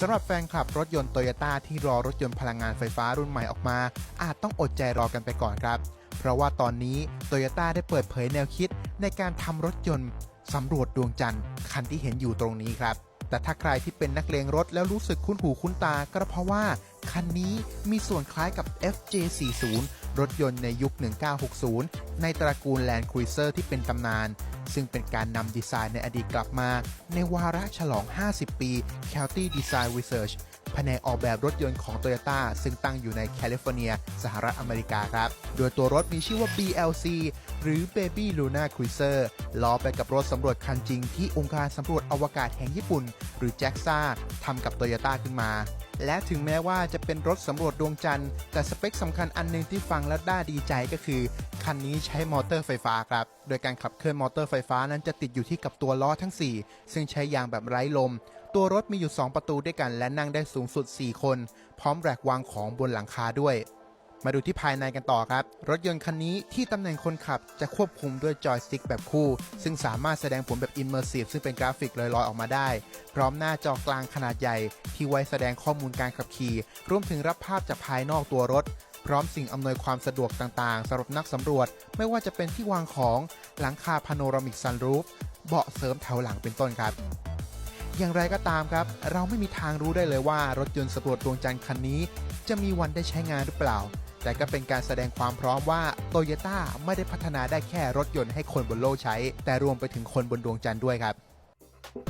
สำหรับแฟนคลับรถยนต์โตโยต้าที่รอรถยนต์พลังงานไฟฟ้ารุ่นใหม่ออกมา อาจต้องอดใจรอกันไปก่อนครับ เพราะว่าตอนนี้โตโยต้าได้เปิดเผยแนวคิดในการทำรถยนต์สำรวจดวงจันทร์คันที่เห็นอยู่ตรงนี้ครับ แต่ถ้าใครที่เป็นนักเลงรถแล้วรู้สึกคุ้นหูคุ้นตาก็เพราะว่า คันนี้มีส่วนคล้ายกับ FJ40 รถยนต์ในยุค 1960 ในตระกูล Land Cruiser ที่เป็นตำนาน ซึ่งเป็นการนำดีไซน์ในอดีตกลับมา ในวาระฉลอง 50 ปี c a l t y Design Research แผนกออกแบบรถยนต์ของ Toyota ซึ่งตั้งอยู่ในแคลิฟอร์เนีย สหรัฐอเมริกาครับ โดยตัวรถมีชื่อว่า BLC หรือ Baby Luna Cruiser ล้อไปกับรถสำรวจคันจริงที่องค์การสำรวจอวกาศแห่งญี่ปุ่น หรือ JAXA ทำกับ Toyota ขึ้นมา และถึงแม้ว่าจะเป็นรถสำรวจดวงจันทร์ แต่สเปคสำคัญอันหนึงที่ฟังแล้วน่าดีใจก็คือ คันนี้ใช้มอเตอร์ไฟฟ้าครับ โดยการขับเคลื่อนมอเตอร์ไฟฟ้านั้นจะติดอยู่ที่กับตัวล้อทั้ง 4 ซึ่งใช้ยางแบบไร้ลม ตัวรถมีอยู่ 2 ประตูด้วยกันและนั่งได้สูงสุด 4 คน พร้อมแรกวางของบนหลังคาด้วย มาดูที่ภายในกันต่อครับ รถยนต์คันนี้ที่ตำแหน่งคนขับจะควบคุมด้วยจอยสติ๊กแบบคู่ ซึ่งสามารถแสดงผลแบบ Immersive ซึ่งเป็นกราฟิกลอยๆออกมาได้ พร้อมหน้าจอกลางขนาดใหญ่ ที่ไว้แสดงข้อมูลการขับขี่รวมถึงรับภาพจากภายนอกตัวรถ พร้อมสิ่งอำนวยความสะดวกต่างๆสำหรับนักสำรวจ ไม่ว่าจะเป็นที่วางของหลังคาพาโนรามิกซันรูฟเบาะเสริมแถวหลังเป็นต้นครับอย่างไรก็ตามครับ เราไม่มีทางรู้ได้เลยว่ารถยนต์สำรวจดวงจันทร์คันนี้ จะมีวันได้ใช้งานหรือเปล่า แต่ก็เป็นการแสดงความพร้อมว่าโตโยต้าไม่ได้พัฒนาได้แค่รถยนต์ให้คนบนโลกใช้ แต่รวมไปถึงคนบนดวงจันทร์ด้วยครับ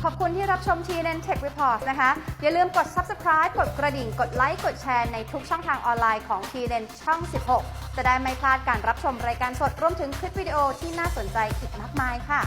ขอบคุณที่รับชม TNN Tech Report นะคะ อย่าลืมกด Subscribe กดกระดิ่ง กดไลค์ กดแชร์ในทุกช่องทางออนไลน์ของ TNN ช่อง 16 จะได้ไม่พลาดการรับชมรายการสดรวมถึงคลิปวิดีโอที่น่าสนใจอีกมากมายค่ะ